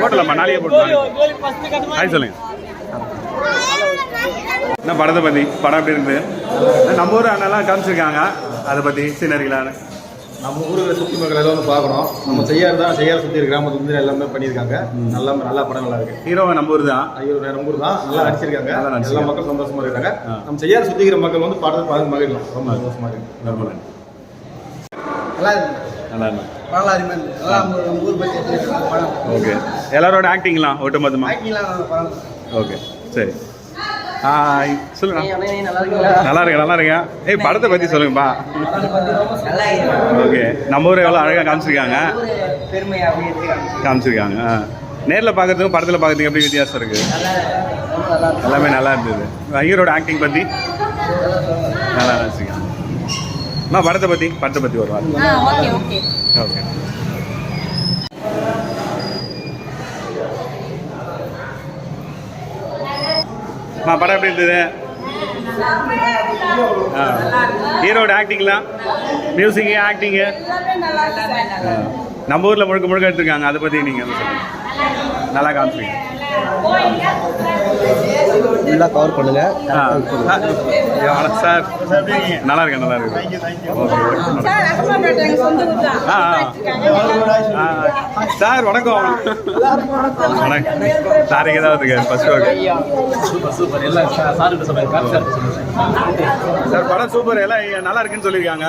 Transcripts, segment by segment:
போட்டலாமா? நாளையே போட்டு ஹாய் சொல்லுங்க. என்ன படத்தை பற்றி படம் எப்படி இருக்குது நம்ம ஊர் அண்ணெல்லாம் காமிச்சிருக்காங்க. அதை பற்றி சீனரிகளான நம்ம ஊருக்கு சுற்றி மக்கள் எல்லாம் வந்து பார்க்குறோம் நம்ம செய்யார் தான் செய்யார் சுற்றி கிராமத்துல இருந்து எல்லாமே பண்ணியிருக்காங்க. நல்லா நல்லா படம் நல்லா இருக்கு. ஹீரோவை நம்ம ஊர் தான். ஐயோ நம்ம ஊர் தான். நல்லா நடிச்சிருக்காங்க. நல்லா எல்லா. மக்கள் சந்தோஷமா இருக்காங்க. நம்ம செய்யார் சுத்திக்கிற மக்கள் வந்து பாடல் பார்த்து மகிழலாம் ரொம்ப சந்தோஷமா இருக்கு. ரொம்ப நன்றி. நல்லா இருக்கு. நல்லா இருக்கு. ஓகே. எல்லாரோட ஆக்டிங்லாம் ஒட்டுமொத்தமா? ஆக்டிங்லாம் நல்லா படம் ஓகே. சரி. ஹாய் சொல்லுங்க. நல்லா இருக்கீங்களா? நல்லா இருக்கு நல்லா இருக்கா ஏய் படத்தை பற்றி சொல்லுங்கப்பா. நல்லா இருக்கு ஓகே நம்ம ஊர் எவ்வளோ அழகாக காமிச்சிருக்காங்க. காமிச்சிருக்காங்க. ஆ. நேரில் பார்க்கறதுக்கும் படத்தில் பார்க்கறதுக்கு எப்படி வித்தியாசம் இருக்குது இருக்கு. எல்லாமே நல்லா இருந்தது. ஹீரோட ஆக்டிங் பற்றி நல்லா நினச்சிருக்காங்க அம்மா படத்தை பற்றி படத்தை பற்றி ஒரு வாரம் ஆ ஓகே ஓகே ஓகே அம்மா படம் எப்படி இருந்தது? ஹீரோட ஆக்டிங்லாம் மியூசிக்கு ஆக்டிங்கு நம்ம ஊரில் முழுக்க முழுக்க எடுத்துருக்காங்க. அதை பற்றி நீங்கள் சொல்லுங்கள் நல்லா காமிச்சிங்க ஃபுல்லாக கவர் பண்ணுங்க. ஆ. ஆ, வணக்கம் சார். நல்லா இருக்கேன் நல்லா இருக்கு. சார் வணக்கம். வணக்கம். சார் இங்கே தான் இருக்கு ஃபர்ஸ்ட் ஓகே சார் படம் சூப்பர் எல்லாம் நல்லா இருக்குன்னு சொல்லியிருக்காங்க.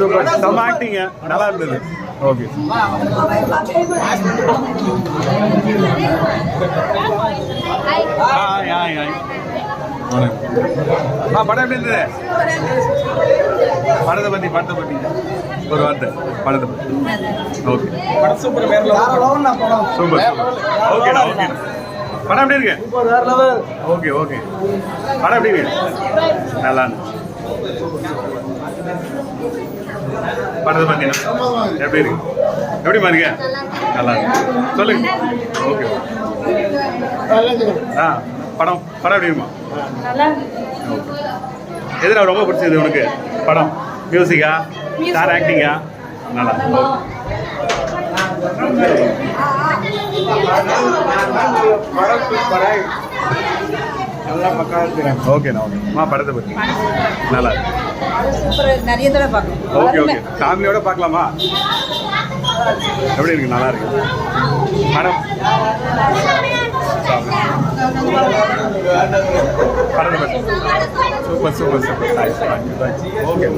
சூப்பர் செம்ம ஆக்டிங்க நல்லா இருந்தது. ஓகே ஹாய் ஹாய் ஹாய் வணக்கம். ஆ படம் எப்படி இருந்தது? படத்தை பற்றி படத்தை பற்றி ஒரு வார்த்தை. படத்தை பற்றி ஓகே. படம் சூப்பர் வேற சூப்பர் ஓகேடா ஓகே படம் எப்படி இருக்கு? சூப்பர் வேற லெவல். Okay okay. படம் எப்படி இருக்கு? நல்லா. படத்தை பார்த்தீங்கன்னா எப்படி இருக்கு? எப்படிமா இருக்கு நல்லா இருக்கு. சொல்லுங்க. ஓகே. ஆ படம் படம் எப்படி இருக்குமா ஓகே. எதுனா ரொம்ப பிடிச்சது உனக்கு? படம். மியூசிக்கா ஸ்டார் ஆக்டிங்கா நல்லா. ஓகேண்ணா ஓகே அம்மா படத்தை பற்றி நல்லா. இருக்கு சூப்பர் நிறைய தடவை பார்க்கணும். ஓகே ஓகே ஃபேமிலியோட பார்க்கலாமா? எப்படி இருக்கு? நல்லா இருக்கு. மேடம் படத்தை சூப்பர் சூப்பர் சூப்பர் ஓகே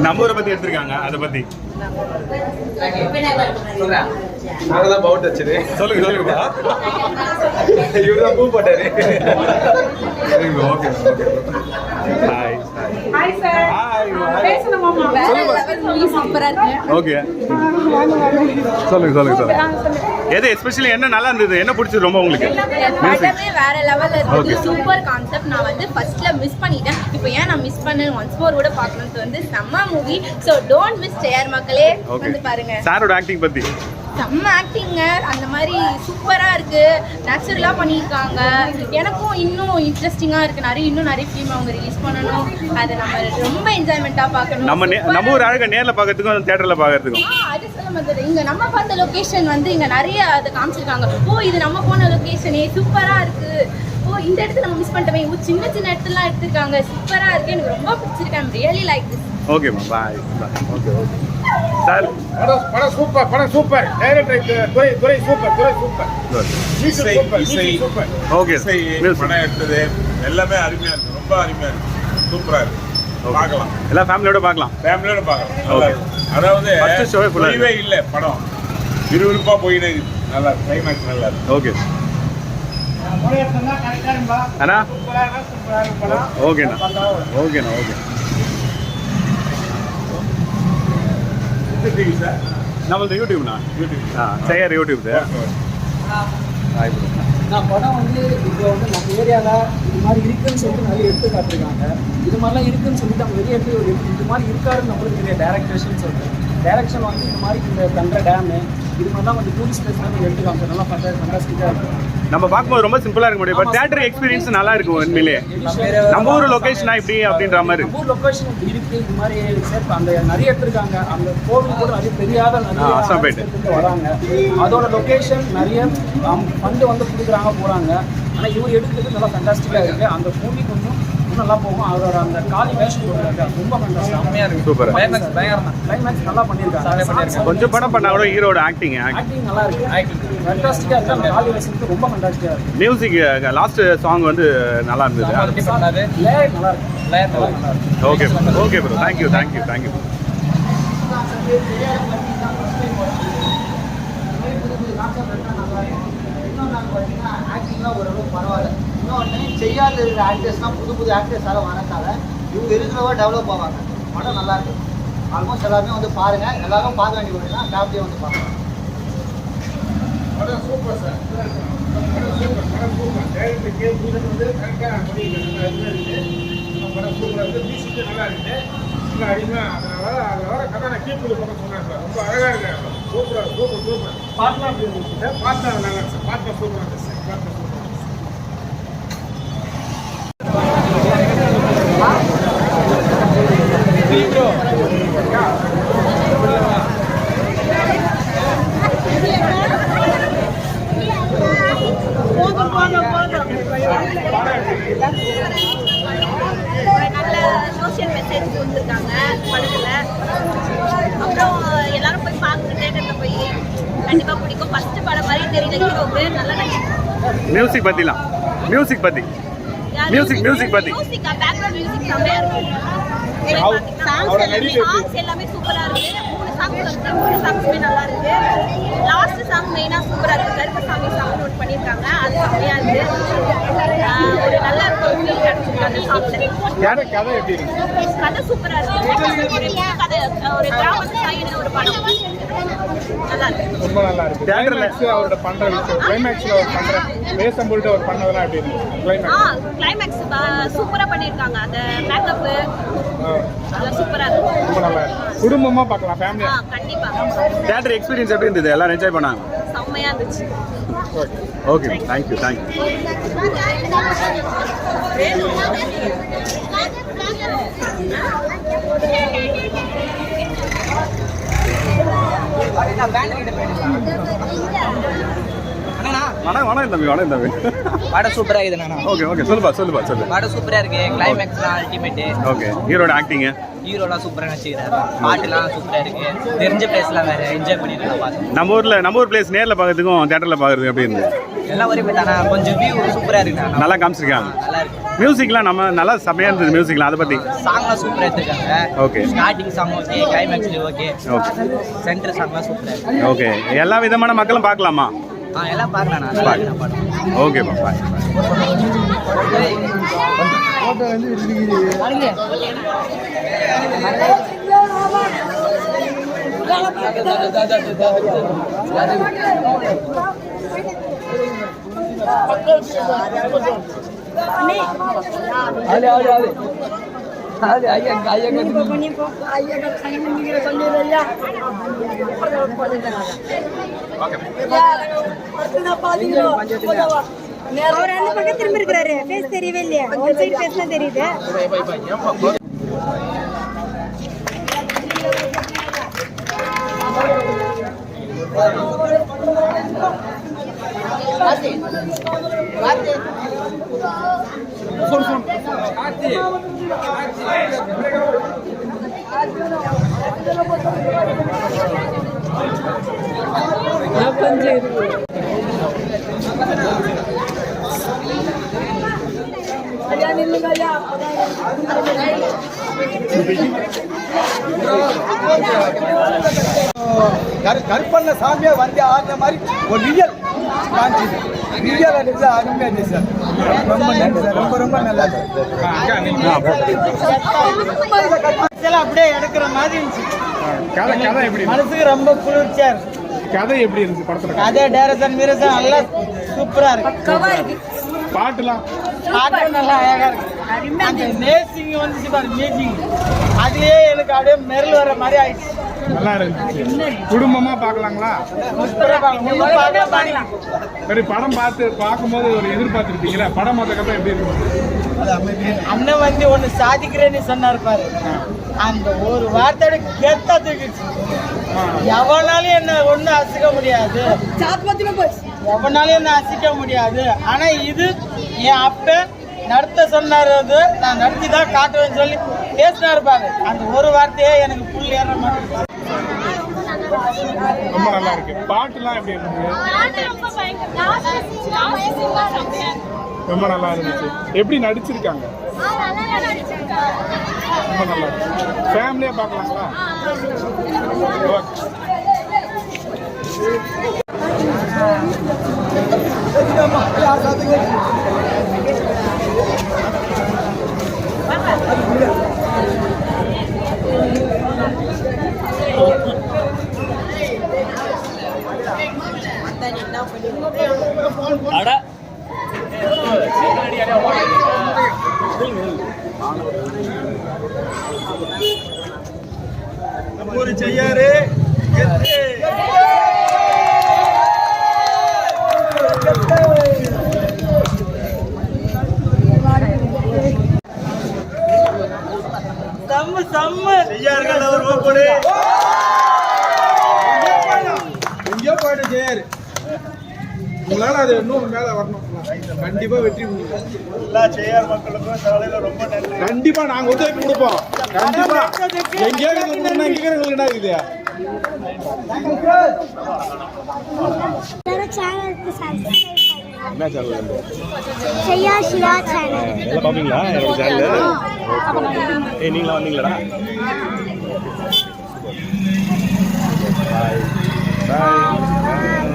நம்ம ஊரை பற்றி எடுத்திருக்காங்க அதை பற்றி நாங்கள் தான் பவுட் வச்சது சொல்லுங்க சொல்லுங்க இவர் தான் பூ போட்டாரு okay hi hi sir okay. சொல்லுங்க சொல்லுங்க சொல்லுங்க. எது எஸ்பெஷலி என்ன நல்லா இருந்தது? என்ன பிடிச்சது ரொம்ப உங்களுக்கு? வேற லெவல்ல. இருக்குது சூப்பர் கான்செப்ட் நான் வந்து ஃபர்ஸ்ட்ல மிஸ் பண்ணிட்டேன். இப்போ ஏன் நான் மிஸ் பண்ணேன் ஒன்ஸ் மோர் கூட பார்க்கணும்னு வந்து செம்ம மூவி ஸோ டோன்ட் மிஸ் சேர் மக்களே. வந்து பாருங்க. சாரோட ஆக்டிங் பத்தி. செம்ம ஆக்டிங்க அந்த மாதிரி சூப்பரா இருக்கு. நேச்சுரலா பண்ணியிருக்காங்க. எனக்கும் இன்னும் இன்ட்ரெஸ்டிங்கா இருக்கு. நிறைய இன்னும் நிறைய ஃபிலிம் அவங்க ரிலீஸ் பண்ணணும். அதை நம்ம ரொம்ப என்ஜாய்மெண்ட்டா பார்க்கணும். நம்ம நம்ம ஊர் அழகை நேர்ல பார்க்கறதுக்கும் தியேட்டர்ல பார்க்கறதுக்கும். அது சொல்ல மாட்டேன் இங்க நம்ம பார்த்த லொகேஷன் வந்து இங்க நிறைய அதை காமிச்சிருக்காங்க. ஓ இது நம்ம போன லொகேஷனே சூப்பரா இருக்கு. ஓ இந்த இடத்துல நம்ம மிஸ் பண்ணிட்டோமே. ஓ சின்ன சின்ன இடத்துலாம் எடுத்திருக்காங்க. சூப்பரா இருக்கு. எனக்கு ரொம்ப பிடிச்சிருக்கு. ஐம் ரியலி லைக் திஸ் ஓகேம்மா பாய் ஓகே ஓகே சார். படம் படம் சூப்பர் படம் சூப்பர். டைரக்டர் துறை துறை சூப்பர் துறை சூப்பர். இசை சூப்பர் ஓகே இசை படம் எடுத்தது. எல்லாமே அருமையா இருக்கு. ரொம்ப அருமையா இருக்கு. சூப்பரா இருக்கு. பார்க்கலாம். எல்லாம் ஃபேமிலியோட பார்க்கலாம். ஃபேமிலியோட பார்க்கலாம். அதாவது தொய்வே இல்ல படம். விறுவிறுப்பா போயிட்டே இருக்கு. நல்லா இருக்கு. கிளைமேக்ஸ் நல்லா இருக்கு. ஓகே. அண்ணா? ஓகேண்ணா. ஓகேண்ணா ஓகே. நம்மளது யூடியூப்ண்ணா யூடியூப் ஆ செய்யற யூடியூப் ஹாய் ப்ரோ. நான் படம் வந்து இப்போ வந்து நம்ம ஏரியாவில் இது மாதிரி இருக்குன்னு சொல்லிட்டு நிறைய எடுத்து காட்டிருக்காங்க இது மாதிரிலாம் இருக்குன்னு சொல்லிட்டு அவங்க வெளியே எப்படி ஒரு இது மாதிரி இருக்காருன்னு நம்மளுக்கு தெரிய டேரக்டேஷன் சொல்கிறேன் டேரக்ஷன் வந்து இந்த மாதிரி இந்த தண்டை டேமு இது மாதிரிலாம் கொஞ்சம் டூரிஸ்ட் பிளேஸ்லாம் நீங்கள் எடுத்து காமிச்சு நல்லா ஃபண்டாஸ்டிக்காக இருக்கும். நம்ம பார்க்கும்போது ரொம்ப சிம்பிளா இருக்க முடியும். பட் தேட்டர் எக்ஸ்பீரியன்ஸ் நல்லா இருக்கும் உண்மையிலே. நம்ம ஊர் லொகேஷனா இப்படி அப்படின்ற மாதிரி. நம்ம ஊர் லொக்கேஷன் இருக்கு. இது மாதிரி சேர்த்து அந்த நிறைய எடுத்திருக்காங்க அந்த கோவில் கூட நிறைய தெரியாத நிறைய வராங்க. அதோட லொகேஷன் நிறைய ஃபண்டு வந்து கொடுக்குறாங்க போகிறாங்க ஆனால் இவர் எடுக்கிறது நல்லா ஃபண்டாஸ்டிக்காக இருக்குது அந்த மூவி கொஞ்சம் நல்லா போகும். அவரோட அந்த காலி வேஷம் ரொம்ப இருக்குது சூப்பர். கிளைமேக்ஸ் பயங்கரம் கிளைமேக்ஸ் நல்லா பண்ணியிருக்காங்க. கொஞ்சம் படம் பண்ணா கூட ஹீரோட ஆக்டிங் ஆக்டிங் நல்லா இருக்கு. ஆக்டிங் ஃபண்டாஸ்டிக்காக இருக்கு. அந்த காலி வேஷத்துக்கு ரொம்ப ஃபண்டாஸ்டிக்காக இருக்கு. மியூசிக் லாஸ்ட் சாங் வந்து நல்லா இருந்தது. லேயர் நல்லா இருக்கு. லேயர் நல்லா இருக்கு. Okay okay bro thank you thank you thank you ஆக்டிங்லாம் ஓரளவு பரவாயில்ல. இன்னொன்று செய்யாத இருக்கிற ஆக்டர்ஸ்லாம் புது புது ஆக்டர்ஸால வரதால இவங்க இருக்கிறவங்க டெவலப் ஆவாங்க. படம் நல்லா ஆல்மோஸ்ட் எல்லாருமே வந்து பாருங்க. எல்லாரும் பார்க்க வேண்டிய ஒன்றுனா ஃபேமிலியை வந்து பாருங்க படம் சூப்பர் சார் படம் சூப்பர் படம் சூப்பர் டைரக்டர் கே வந்து கரெக்டாக பண்ணியிருக்காங்க நல்லா படம் சூப்பராக இருக்குது நல்லா இருக்குது நல்லா அடிமையாக அதனால அதில் வர கதை நான் பக்கம் சொன்னேன் சார் ரொம்ப அழகாக இருக்கு சூப்பராக சூப்பர் சூப்பர் பாட்டுலாம் அப்படி இருந்துச்சு? நல்லா சார் சூப்பராக இருக்கு சார் பார்த்தா சூப்பராக இருக்கு ஒரு நல்ல சோஷியல் மெசேஜ் கொடுத்துருக்காங்க படத்துல அப்புறம் எல்லாரும் போய் பார்க்கணும் தேட்டரில் போய் கண்டிப்பா பிடிக்கும். ஃபர்ஸ்ட் படம் மாதிரி தெரியல. ஹீரோக்கு நல்லா மியூசிக் பத்திலாம். மியூசிக் பத்தி. Music, music பத்தி. மியூசிக் பேக்ரவுண்ட் மியூசிக் செம்மையா இருக்கும். சாங்ஸ் எல்லாமே சூப்பரா இருக்கு. சாங்ஸ் வந்து மூணு சாங்ஸுமே நல்லா இருக்கு. லாஸ்ட் சாங் மெயினா சூப்பரா இருக்கு. கருப்பசாமி சாங் நோட் பண்ணிருக்காங்க. அது செம்மையா இருக்கு. ஒரு நல்ல ஃபீல் கிடைச்சிருக்கு அந்த சாங்ல கதை எப்படி இருக்கு? கதை சூப்பரா இருக்கு. ஒரு கதை ஒரு கிராமத்து சைடு ஒரு படம். நல்லா இருக்கு. ரொம்ப நல்லா இருக்கு. அவரோட பண்ற விஷயம். கிளைமேக்ஸ்ல அவர் பண்ற பேசம்பொழுது அவர் பண்ணதெல்லாம் எப்படி இருக்கு? கிளைமேக்ஸ் கிளைமேக்ஸ் சூப்பரா பண்ணிருக்காங்க. அந்த மேக்கப் அதெல்லாம் சூப்பரா இருக்கு. ரொம்ப நல்லா இருக்கு. குடும்பமா பார்க்கலாம். கண்டிப்பா தேட்டர் எக்ஸ்பீரியன்ஸ் எப்படி இருந்தது? எல்லாரும் என்ஜாய் பண்ணாங்க? செம்மையா இருந்துச்சு. ஓகே தேங்க்யூ தேங்க்யூ வணக்கம் வணக்கம் தம்பி வணக்கம் தம்பி. படம் சூப்பராக இருக்குதுண்ணா. ஓகே ஓகே சொல்லுப்பா சொல்லுப்பா சொல்லு படம் சூப்பராக இருக்கு. கிளைமேக்ஸ்லாம் அல்டிமேட்டு ஓகே ஹீரோட ஆக்டிங்கு ஹீரோலாம் சூப்பராக நடிச்சுக்கிறாரு. பாட்டுலாம் சூப்பராக இருக்கு. தெரிஞ்ச பிளேஸ்லாம் வேறு என்ஜாய் பார்த்து நம்ம ஊர்ல நம்ம ஊர் பிளேஸ் நேர்ல பார்க்கறதுக்கும் தேட்டர்ல பார்க்கறதுக்கும் எப்படி இருந்தது எல்லாம் ஒரே தானே கொஞ்சம் வியூ சூப்பராக இருக்குண்ணா. நல்லா காமிச்சிருக்காங்க நல்லா இருக்கு. மியூசிக்லாம் நம்ம நல்லா செமையா இருந்தது மியூசிக்லாம் அதை பத்தி? சாங்லாம் சூப்பராக எடுத்துருக்காங்க. ஓகே. Starting song okay. கிளைமேக்ஸ்ல ஓகே ஓகே சென்டர் சாங்லாம் இருக்கு. ஓகே. எல்லா விதமான மக்களும் பார்க்கலாமா? எல்லாம் பார்க்கலாம் நான் நல்லா இருக்கு படம் ஓகேப்பா பாய் அவர் அந்த பக்கம் திரும்பி இருக்கிறாரு பேச தெரியவே இல்லையா. ஒன் சைடு ஃபேஸ் தெரியுது. Thank you. கருப்பண்ண சாமியா வந்து ஆடுற மாதிரி ஒரு ரியல் காஞ்சி. ரியல் அடிச்சு அருமையா இருந்துச்சு சார். ரொம்ப நன்றி சார். ரொம்ப ரொம்ப நல்லா இருக்கு இதெல்லாம் அப்படியே எடுக்கிற மாதிரி இருந்துச்சு. கதை கதை எப்படி இருக்கு? மனசுக்கு ரொம்ப குளிர்ச்சியா இருக்கு கதை எப்படி இருந்துச்சு படத்துல? கதை டேரக்ஷன் மீரசன் நல்லா சூப்பரா இருக்கு. பாட்டுலாம்? பாட்டும் நல்லா அழகா இருக்கு. அந்த நேசிங் வந்துச்சு பாரு மியூசிக் அதுலயே எனக்கு அப்படியே மெரல் வர மாதிரி ஆயிடுச்சு. நல்லா இருந்துச்சு. குடும்பமா பார்க்கலாங்களா? சரி படம் பார்த்து பார்க்கும்போது ஒரு எதிர்பார்த்துருப்பீங்களா? படம் பார்த்ததுக்கப்புறம் எப்படி இருக்கும் அண்ணன் வந்து ஒண்ணு சாதிக்கிறேன்னு சொன்னார் பாரு. அந்த ஒரு வார்த்தையோட கெத்தா தூக்கிடுச்சு. எவனாலும் என்ன ஒண்ணும் அசைக்க முடியாது. எவனாலும் என்ன அசைக்க முடியாது. ஆனா இது என் அப்ப நடத்த சொன்னாரு அது. நான் நடத்தி தான் காட்டுவேன்னு சொல்லி பேசினாரு பாரு. அந்த ஒரு வார்த்தையே எனக்கு புல் ஏற மாட்டேங்குது. ரொம்ப நல்லா இருக்கு. பாட்டுலாம் எப்படி இருந்தது? ரொம்ப நல்லா இருந்துச்சு. எப்படி நடிச்சிருக்காங்க? ரொம்ப நல்லா இருக்கு ஃபேமிலியா பார்க்கலாங்களா ஓகே ஒரு செய்யாரு செம்ம செம்ம செய்யார்கள் அவர் ஓப்படு எங்கேயோ போயிட்டு செய்யாரு உங்களால அது இன்னும் மேல வரணும். கண்டிப்பா வெற்றி எல்லா செய்யார் மக்களுக்கும் தலையில ரொம்ப நன்றி. கண்டிப்பா நாங்க ஒத்துழைப்பு கொடுப்போம். கண்டிப்பா. எங்கேயோ எங்களுக்கு எங்க என்ன சப்ஸ்கிரைப் என்ன சேனல் செய்யா சிவா சேனல் எல்லாம் பார்ப்பீங்களா என்னோட சேனல் ஏய் நீங்களா வந்தீங்களாடா? பாய் பாய்